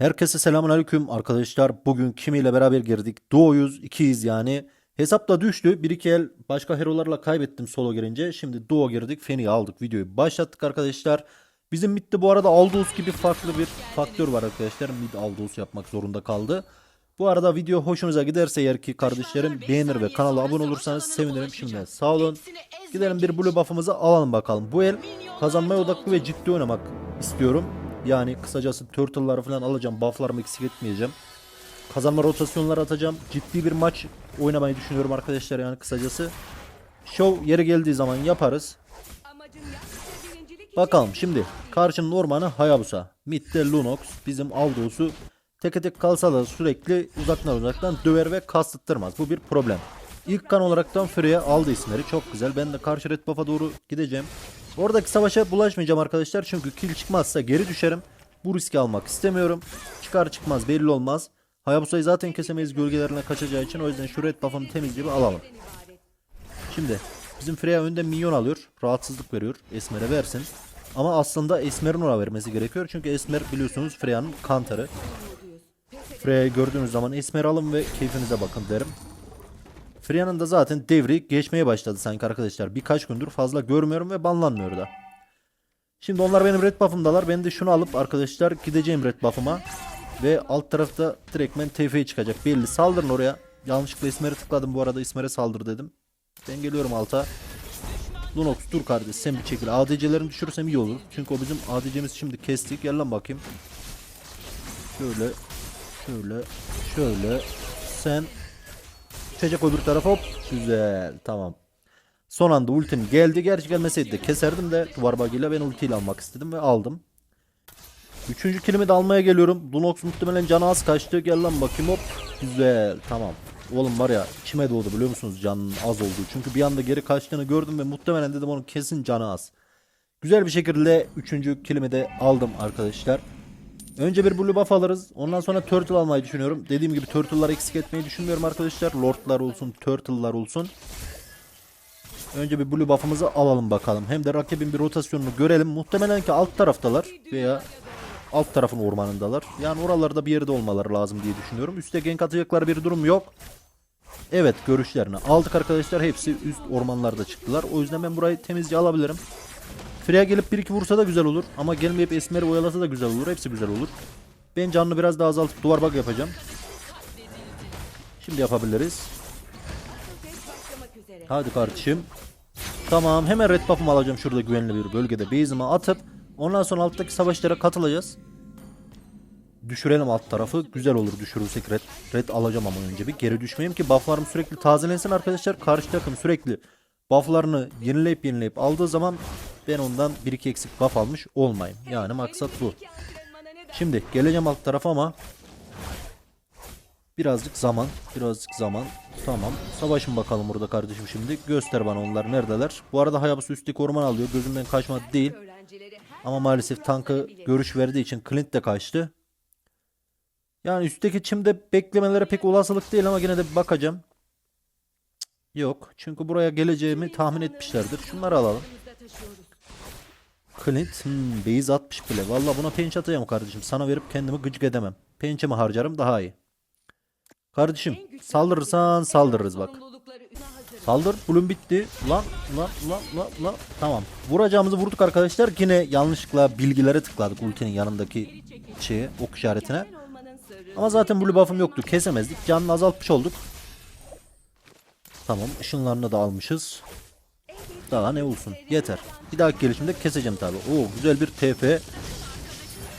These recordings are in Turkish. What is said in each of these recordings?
Herkese selamünaleyküm arkadaşlar. Bugün kimiyle beraber girdik. Doğuyuz, ikiyiz yani. Hesapta düştü. Bir iki el başka herolarla kaybettim solo girince. Şimdi duo girdik. Feni aldık. Videoyu başlattık arkadaşlar. Bizim midde bu arada Aldous gibi farklı bir faktör var arkadaşlar. Mid Aldous yapmak zorunda kaldı. Bu arada video hoşunuza giderse eğer ki kardeşlerim beğenir ve kanala abone olursanız sevinirim. Şimdi sağ olun. Gidelim bir blue buff'ımızı alalım bakalım. Bu el kazanmaya odaklı ve ciddi oynamak istiyorum. Yani kısacası turtle'ları falan alacağım. Buff'larımı eksik etmeyeceğim. Kazanma rotasyonları atacağım. Ciddi bir maç oynamayı düşünüyorum arkadaşlar yani kısacası. Show yeri geldiği zaman yaparız. Bakalım şimdi karşının ormanı Hayabusa. Mid'de Lunox bizim Aldous'u teke tek kalsa da sürekli uzaktan uzaktan döver ve kastırtmaz. Bu bir problem. İlk kan olaraktan Freya aldı isimleri. Çok güzel. Ben de karşı Red Buff'a doğru gideceğim. Oradaki savaşa bulaşmayacağım arkadaşlar. Çünkü kill çıkmazsa geri düşerim. Bu riski almak istemiyorum. Çıkar çıkmaz belli olmaz. Hayabusa'yı zaten kesemeyiz gölgelerine kaçacağı için. O yüzden şu Red Buff'ını temizleyip alalım. Şimdi bizim Freya önde minyon alıyor. Rahatsızlık veriyor. Esmer'e versin. Ama aslında Esmer'in ona vermesi gerekiyor. Çünkü Esmer biliyorsunuz Freya'nın kantarı. Freya'yı gördüğünüz zaman Esmer alın ve keyfinize bakın derim. Freya'nın da zaten devri geçmeye başladı sanki arkadaşlar. Birkaç gündür fazla görmüyorum ve banlanmıyor da. Şimdi onlar benim red buff'ımdalar. Ben de şunu alıp arkadaşlar gideceğim red buff'ıma. Ve alt tarafta direktmen TF'ye çıkacak. Belli saldırın oraya. Yanlışlıkla İsmer'e tıkladım bu arada İsmer'e saldır dedim. Ben geliyorum alta. Lunox dur kardeş sen bir çekil. ADC'lerini düşürürsem iyi olur. Çünkü o bizim ADC'miz şimdi kestik. Gel lan bakayım. Şöyle. Şöyle. Şöyle. Sen Çocuk öbür tarafa hop. Güzel. Tamam. Son anda ultim geldi. Gerçi gelmeseydi de keserdim de duvar bug'ıyla ben ultiyle almak istedim ve aldım. Üçüncü kilimi de almaya geliyorum. Lunox muhtemelen canı az kaçtı. Gel lan bakayım hop. Güzel. Tamam. Oğlum var ya içime doğdu biliyor musunuz canın az olduğu. Çünkü bir anda geri kaçtığını gördüm ve muhtemelen dedim onun kesin canı az. Güzel bir şekilde üçüncü kilimi de aldım arkadaşlar. Önce bir blue buff alırız. Ondan sonra turtle almayı düşünüyorum. Dediğim gibi turtle'ları eksik etmeyi düşünmüyorum arkadaşlar. Lordlar olsun, turtle'lar olsun. Önce bir blue buff'ımızı alalım bakalım. Hem de rakibin bir rotasyonunu görelim. Muhtemelen ki alt taraftalar veya alt tarafın ormanındalar. Yani oralarda bir yerde olmaları lazım diye düşünüyorum. Üste gank atacaklar bir durum yok. Evet görüşlerini aldık arkadaşlar. Hepsi üst ormanlarda çıktılar. O yüzden ben burayı temizce alabilirim. Freya gelip bir iki vursa da güzel olur. Ama gelmeyip Esmer'i oyalasa da güzel olur. Hepsi güzel olur. Ben canını biraz daha azaltıp duvar bug yapacağım. Şimdi yapabiliriz. Hadi kardeşim. Tamam hemen red buff'ımı alacağım şurada güvenli bir bölgede. Base'imi atıp ondan sonra alttaki savaşlara katılacağız. Düşürelim alt tarafı. Güzel olur düşürürsek red, red alacağım ama önce bir geri düşmeyeyim ki bufflarım sürekli tazelensin arkadaşlar. Karşı takım sürekli bufflarını yenileyip yenileyip aldığı zaman ben ondan bir iki eksik buff almış olmayayım. Yani maksat bu. Şimdi geleceğim alt tarafa ama birazcık zaman, birazcık zaman. Tamam. Savaşın bakalım burada kardeşim şimdi. Göster bana onlar neredeler. Bu arada Hayabusa üstteki orman alıyor. Gözümden kaçmadı değil. Ama maalesef tankı görüş verdiği için Clint de kaçtı. Yani üstteki çimde beklemelere pek olasılık değil ama yine de bakacağım. Yok. Çünkü buraya geleceğimi tahmin etmişlerdir. Şunları alalım. Clint hmm, base atmış bile. Valla buna penç atacağım kardeşim. Sana verip kendimi gıcık edemem. Pençemi harcarım daha iyi. Kardeşim saldırırsan saldırırız bak. Saldır. Bulun bitti. Lan lan lan lan lan. Tamam. Vuracağımızı vurduk arkadaşlar. Yine yanlışlıkla bilgilere tıkladık ultinin yanındaki şeye, ok işaretine. Ama zaten blue buff'ım yoktu. Kesemezdik. Canını azaltmış olduk. Tamam. ışınlarını da almışız. Daha ne olsun. Yeter. Bir dahaki gelişimde keseceğim tabi. Oo güzel bir TF.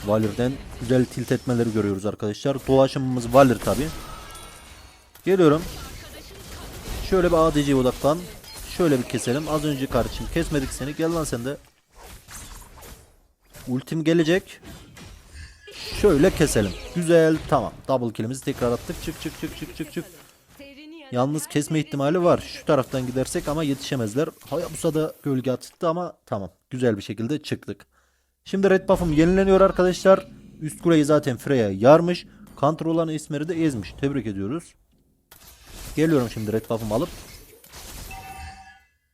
Valir'den güzel tilt etmeleri görüyoruz arkadaşlar. Dolaşımımız Valir tabi. Geliyorum. Şöyle bir ADC'ye odaklan. Şöyle bir keselim. Az önce kardeşim kesmedik seni. Gel lan sen de. Ultim gelecek. Şöyle keselim. Güzel tamam. Double kill'imizi tekrar attık. Çık çık çık çık çık çık. Yalnız kesme ihtimali var. Şu taraftan gidersek ama yetişemezler. Hayabusa da gölge attı ama tamam. Güzel bir şekilde çıktık. Şimdi red buff'ım yenileniyor arkadaşlar. Üst kuleyi zaten Freya yarmış. Counter olan Esmer'i de ezmiş. Tebrik ediyoruz. Geliyorum şimdi red buff'ımı alıp.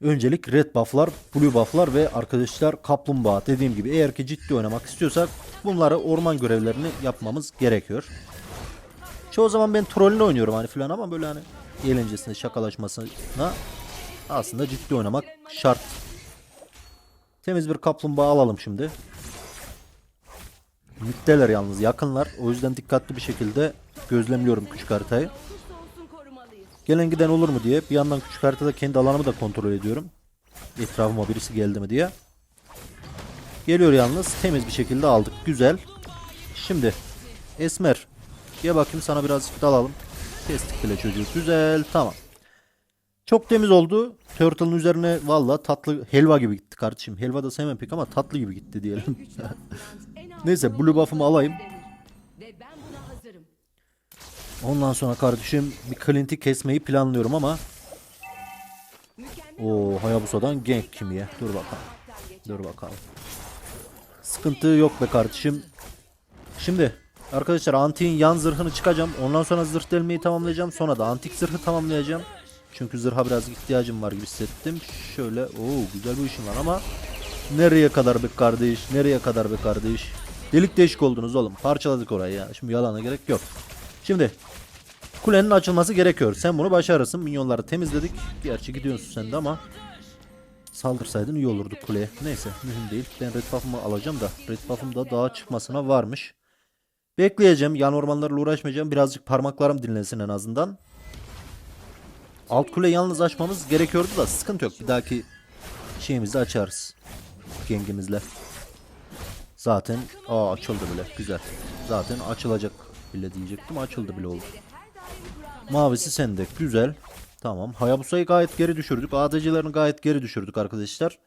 Öncelik red buff'lar, blue buff'lar ve arkadaşlar kaplumbağa. Dediğim gibi eğer ki ciddi oynamak istiyorsak bunları orman görevlerini yapmamız gerekiyor. Çoğu zaman ben trollünü oynuyorum hani filan ama böyle hani eğlencesine, şakalaşmasına aslında ciddi oynamak şart. Temiz bir kaplumbağa alalım şimdi. Mütteler yalnız yakınlar. O yüzden dikkatli bir şekilde gözlemliyorum küçük haritayı. Gelen giden olur mu diye bir yandan küçük haritada kendi alanımı da kontrol ediyorum. Etrafıma birisi geldi mi diye. Geliyor yalnız temiz bir şekilde aldık. Güzel. Şimdi Esmer gel bakayım sana birazcık dalalım. Kestik bile çocuğu. Güzel tamam. Çok temiz oldu. Turtle'ın üzerine valla tatlı helva gibi gitti kardeşim. Helva da sevmem pek ama tatlı gibi gitti diyelim. Neyse blue buff'ımı alayım. Ondan sonra kardeşim bir Clint'i kesmeyi planlıyorum ama o Hayabusa'dan gank kimiye. Dur bakalım. Dur bakalım. Sıkıntı yok be kardeşim. Şimdi arkadaşlar antiğin yan zırhını çıkacağım. Ondan sonra zırh delmeyi tamamlayacağım. Sonra da antik zırhı tamamlayacağım. Çünkü zırha biraz ihtiyacım var gibi hissettim. Şöyle o güzel bir işim var ama nereye kadar be kardeş? Nereye kadar be kardeş? Delik deşik oldunuz oğlum. Parçaladık orayı ya. Şimdi yalana gerek yok. Şimdi kulenin açılması gerekiyor. Sen bunu başarırsın. Minyonları temizledik. Gerçi gidiyorsun sen de ama saldırsaydın iyi olurdu kuleye. Neyse mühim değil. Ben red buff'ımı alacağım da red buff'ım da daha çıkmasına varmış. Bekleyeceğim. Yan ormanlarla uğraşmayacağım. Birazcık parmaklarım dinlensin en azından. Alt kule yalnız açmamız gerekiyordu da sıkıntı yok. Bir dahaki şeyimizi açarız. Gengimizle. Zaten aa açıldı bile. Güzel. Zaten açılacak bile diyecektim. Açıldı bile oldu. Mavisi sende. Güzel. Tamam. Hayabusa'yı gayet geri düşürdük. ADC'lerini gayet geri düşürdük arkadaşlar.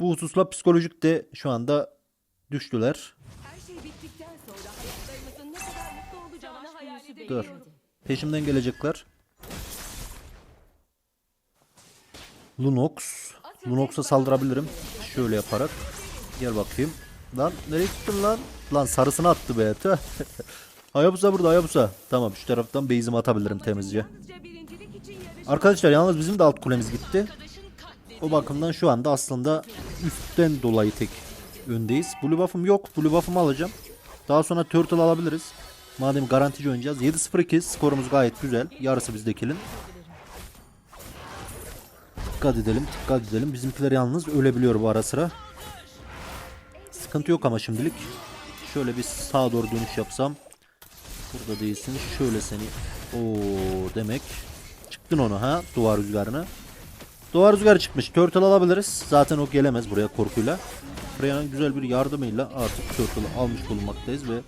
Bu hususla psikolojik de şu anda düştüler. Dur. Peşimden gelecekler. Lunox. Lunox'a saldırabilirim. Şöyle yaparak. Gel bakayım. Lan nereye gittin lan? Lan sarısını attı be. Hayabusa burada Hayabusa. Tamam şu taraftan base'imi atabilirim temizce. Arkadaşlar yalnız bizim de alt kulemiz gitti. O bakımdan şu anda aslında üstten dolayı tek öndeyiz. Blue buff'ım yok. Blue buff'ımı alacağım. Daha sonra turtle alabiliriz. Madem garantici oynayacağız. 7-0-2 skorumuz gayet güzel. Yarısı bizdekinin. Dikkat edelim, dikkat edelim. Bizimkiler yalnız ölebiliyor bu ara sıra. Sıkıntı yok ama şimdilik. Şöyle bir sağa doğru dönüş yapsam. Burada değilsin. Şöyle seni. Oo demek. Çıktın onu ha duvar rüzgarına. Duvar rüzgarı çıkmış. Turtle alabiliriz. Zaten o gelemez buraya korkuyla. Freya'nın güzel bir yardımıyla artık Turtle'ı almış bulunmaktayız ve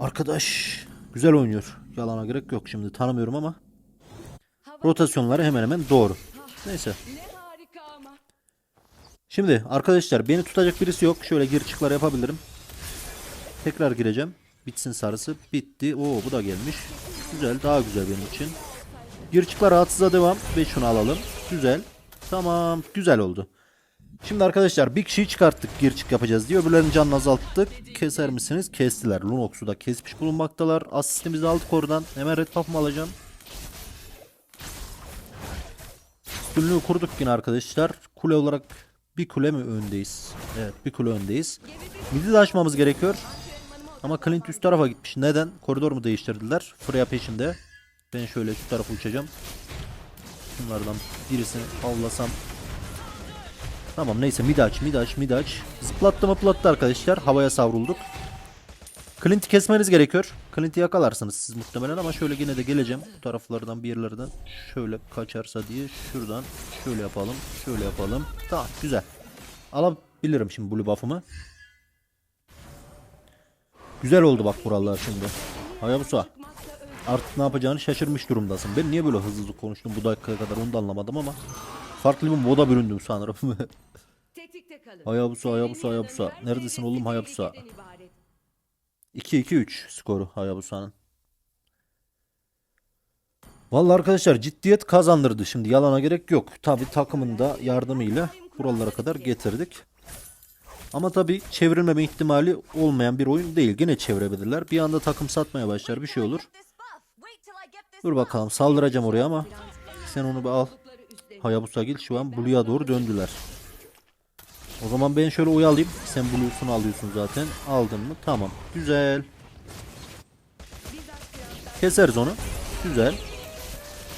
Arkadaş güzel oynuyor. Yalana gerek yok şimdi tanımıyorum ama rotasyonları hemen hemen doğru. Neyse. Şimdi arkadaşlar beni tutacak birisi yok. Şöyle gir çıklar yapabilirim. Tekrar gireceğim. Bitsin sarısı. Bitti. Oo bu da gelmiş. Güzel. Daha güzel benim için. Gir çıklar rahatsıza devam. Ve şunu alalım. Güzel. Tamam. Güzel oldu. Şimdi arkadaşlar bir kişiyi çıkarttık gir çık yapacağız diye. Öbürlerinin canını azalttık. Keser misiniz? Kestiler. Lunox'u da kesmiş bulunmaktalar. Asistimizi aldık oradan. Hemen red buff'ımı alacağım. Üstünlüğü kurduk yine arkadaşlar. Kule olarak bir kule mi öndeyiz? Evet bir kule öndeyiz. Midi de açmamız gerekiyor. Ama Clint üst tarafa gitmiş. Neden? Koridor mu değiştirdiler? Freya peşinde. Ben şöyle şu tarafa uçacağım. Bunlardan birisini avlasam. Tamam neyse mid aç mid aç mid aç. Zıplattı mıplattı arkadaşlar. Havaya savrulduk. Clint'i kesmeniz gerekiyor. Clint'i yakalarsınız siz muhtemelen ama şöyle yine de geleceğim. Bu taraflardan bir yerlerden şöyle kaçarsa diye şuradan şöyle yapalım. Şöyle yapalım. Tamam güzel. Alabilirim şimdi blue buff'ımı. Güzel oldu bak buralar şimdi. Hayabusa. Artık ne yapacağını şaşırmış durumdasın. Ben niye böyle hızlı hızlı konuştum bu dakikaya kadar onu da anlamadım ama. Farklı bir moda büründüm sanırım. Hayabusa, Hayabusa, Hayabusa. Neredesin oğlum Hayabusa? tehlikeden ibaret. 2-2-3 skoru Hayabusa'nın. Vallahi arkadaşlar ciddiyet kazandırdı şimdi yalana gerek yok. Tabi takımın da yardımıyla buralara kadar getirdik. Ama tabi çevrilmeme ihtimali olmayan bir oyun değil. Gene çevirebilirler. Bir anda takım satmaya başlar bir şey olur. Dur bakalım saldıracağım oraya ama sen onu bir al. Zorlukları üstlenin. Hayabusa Gil şu an Blue'ya doğru döndüler. O zaman ben şöyle oyalayayım. Sen Blue'sunu alıyorsun zaten. Aldın mı? Tamam. Güzel. Keseriz onu. Güzel.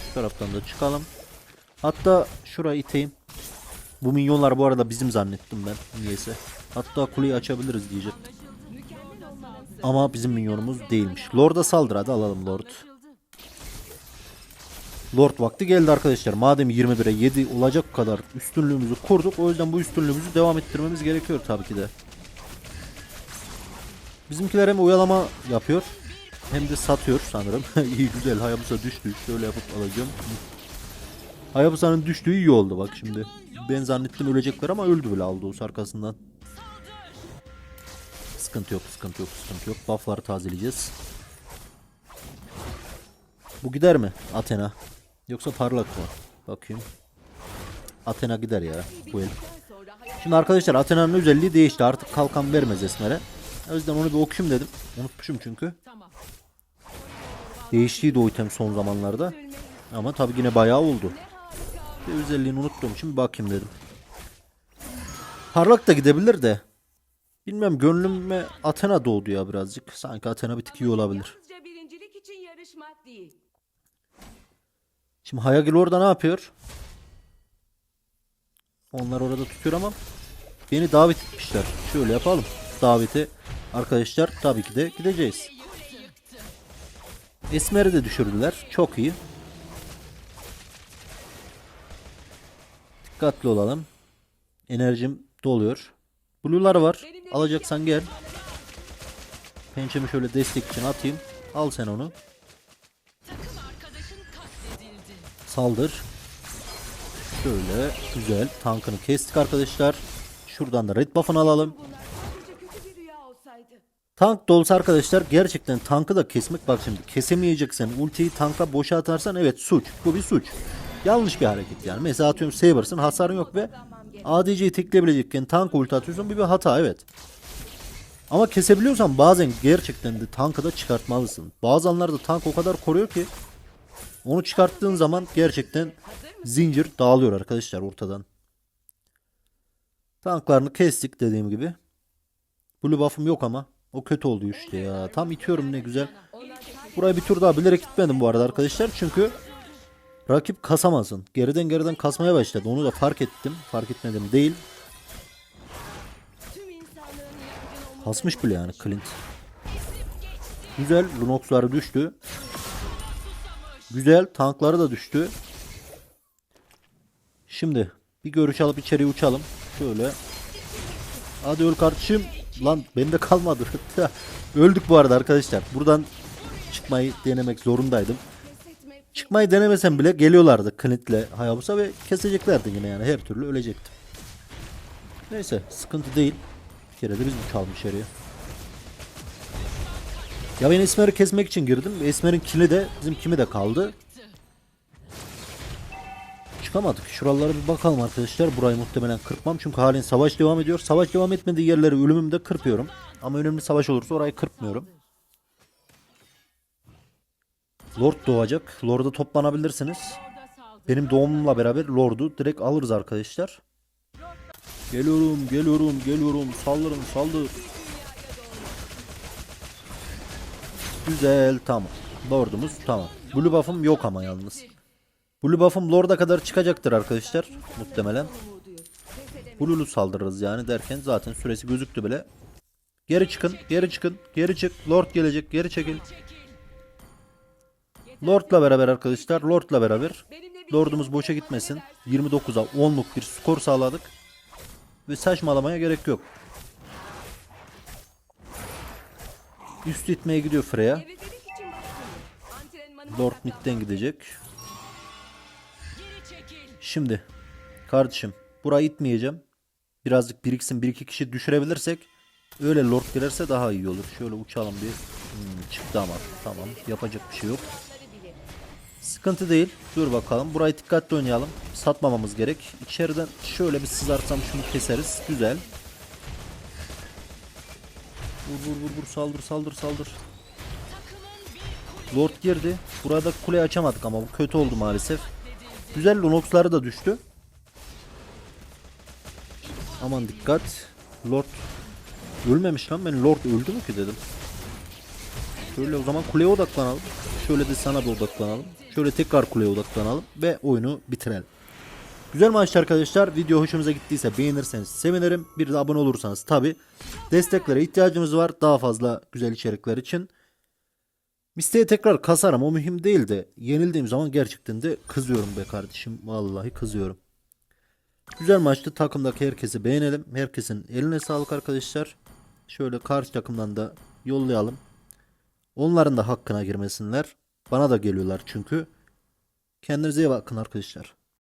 Şu taraftan da çıkalım. Hatta şurayı iteyim. Bu minyonlar bu arada bizim zannettim ben niyeyse. Hatta kuleyi açabiliriz diyecektim. Ama bizim minyonumuz değilmiş. Lord'a saldır hadi alalım Lord. Lord vakti geldi arkadaşlar. Madem 21'e 7 olacak kadar üstünlüğümüzü kurduk. O yüzden bu üstünlüğümüzü devam ettirmemiz gerekiyor tabii ki de. Bizimkiler hem oyalama yapıyor hem de satıyor sanırım. iyi güzel Hayabusa düştü. Şöyle yapıp alacağım. Hayabusa'nın düştüğü iyi oldu bak şimdi. Ben zannettim ölecekler ama öldü bile Aldous arkasından. Sıkıntı yok, sıkıntı yok, sıkıntı yok. Buff'ları tazeleyeceğiz. Bu gider mi Athena? Yoksa parlak mı? Bakayım. Athena gider ya bu el. Şimdi arkadaşlar Athena'nın özelliği değişti. Artık kalkan vermez Esmer'e. O yüzden onu bir okuyayım dedim. Unutmuşum çünkü. Değiştiydi o item son zamanlarda. Ama tabi yine bayağı oldu. Bir özelliğini unuttuğum için bir bakayım dedim. Parlak da gidebilir de. Bilmem gönlüme Athena doğdu ya birazcık. Sanki Athena bir tık iyi olabilir. Yalnızca birincilik için yarışmak değil. Şimdi Hayagil orada ne yapıyor? Onlar orada tutuyor ama beni davet etmişler. Şöyle yapalım. Davete arkadaşlar tabii ki de gideceğiz. Esmer'i de düşürdüler. Çok iyi. Dikkatli olalım. Enerjim doluyor. Blue'lar var. Alacaksan gel. Pençemi şöyle destek için atayım. Al sen onu. Saldır. Şöyle güzel tankını kestik arkadaşlar. Şuradan da red buff'ını alalım. Tank dolusu arkadaşlar gerçekten tankı da kesmek bak şimdi kesemeyeceksen ultiyi tanka boşa atarsan evet suç. Bu bir suç. Yanlış bir hareket yani. Mesela atıyorum Saber'sın hasarın yok ve ADC'yi tekleyebilecekken tank ulti atıyorsun bir, bir hata evet. Ama kesebiliyorsan bazen gerçekten de tankı da çıkartmalısın. Bazı anlarda tank o kadar koruyor ki onu çıkarttığın zaman gerçekten zincir dağılıyor arkadaşlar ortadan. Tanklarını kestik dediğim gibi. Blue buff'ım yok ama. O kötü oldu işte ya. Tam itiyorum ne güzel. Buraya bir tur daha bilerek gitmedim bu arada arkadaşlar. Çünkü rakip kasamasın. Geriden geriden kasmaya başladı. Onu da fark ettim. Fark etmedim değil. Kasmış bile yani Clint. Güzel. Lunox'lar düştü. Güzel. Tankları da düştü. Şimdi bir görüş alıp içeriye uçalım. Şöyle. Hadi öl kardeşim. Lan bende kalmadı. Öldük bu arada arkadaşlar. Buradan çıkmayı denemek zorundaydım. Çıkmayı denemesem bile geliyorlardı Clint'le Hayabusa ve keseceklerdi yine yani her türlü ölecektim. Neyse sıkıntı değil. Bir kere de biz uçalım içeriye. Ya ben Esmer'i kesmek için girdim. Esmer'in kili de bizim kimi de kaldı. Çıkamadık. Şuralara bir bakalım arkadaşlar. Burayı muhtemelen kırpmam. Çünkü halen savaş devam ediyor. Savaş devam etmediği yerleri ölümümde kırpıyorum. Ama önemli savaş olursa orayı kırpmıyorum. Lord doğacak. Lord'a toplanabilirsiniz. Benim doğumumla beraber Lord'u direkt alırız arkadaşlar. Geliyorum, geliyorum, geliyorum. Saldırın, saldır. Güzel, tamam. Lord'umuz tamam. Blue buff'ım yok ama yalnız. Blue buff'ım Lord'a kadar çıkacaktır arkadaşlar. Muhtemelen. Blue'lu saldırırız yani derken zaten süresi gözüktü bile. Geri çıkın, geri çıkın, geri çık. Lord gelecek, geri çekil. Lord'la beraber arkadaşlar, Lord'la beraber. Lord'umuz boşa gitmesin. 29'a 10'luk bir skor sağladık. Ve saçmalamaya gerek yok. Üst itmeye gidiyor Freya. Lord midden gidecek. Şimdi kardeşim burayı itmeyeceğim. Birazcık biriksin bir iki kişi düşürebilirsek öyle Lord gelirse daha iyi olur. Şöyle uçalım bir. Hmm, çıktı ama tamam yapacak bir şey yok. Sıkıntı değil. Dur bakalım. Burayı dikkatli oynayalım. Satmamamız gerek. İçeriden şöyle bir sızarsam şunu keseriz. Güzel. Vur vur vur vur saldır saldır saldır. Lord girdi. Burada kule açamadık ama bu kötü oldu maalesef. Güzel Lunox'ları da düştü. Aman dikkat. Lord ölmemiş lan ben Lord öldü mü ki dedim. Şöyle o zaman kuleye odaklanalım. Şöyle de sana da odaklanalım. Şöyle tekrar kuleye odaklanalım ve oyunu bitirelim. Güzel maçtı arkadaşlar. Video hoşunuza gittiyse beğenirseniz sevinirim. Bir de abone olursanız tabi. Desteklere ihtiyacımız var. Daha fazla güzel içerikler için. Miste'ye tekrar kasarım. O mühim değil de yenildiğim zaman gerçekten de kızıyorum be kardeşim. Vallahi kızıyorum. Güzel maçtı. Takımdaki herkesi beğenelim. Herkesin eline sağlık arkadaşlar. Şöyle karşı takımdan da yollayalım. Onların da hakkına girmesinler. Bana da geliyorlar çünkü. Kendinize iyi bakın arkadaşlar.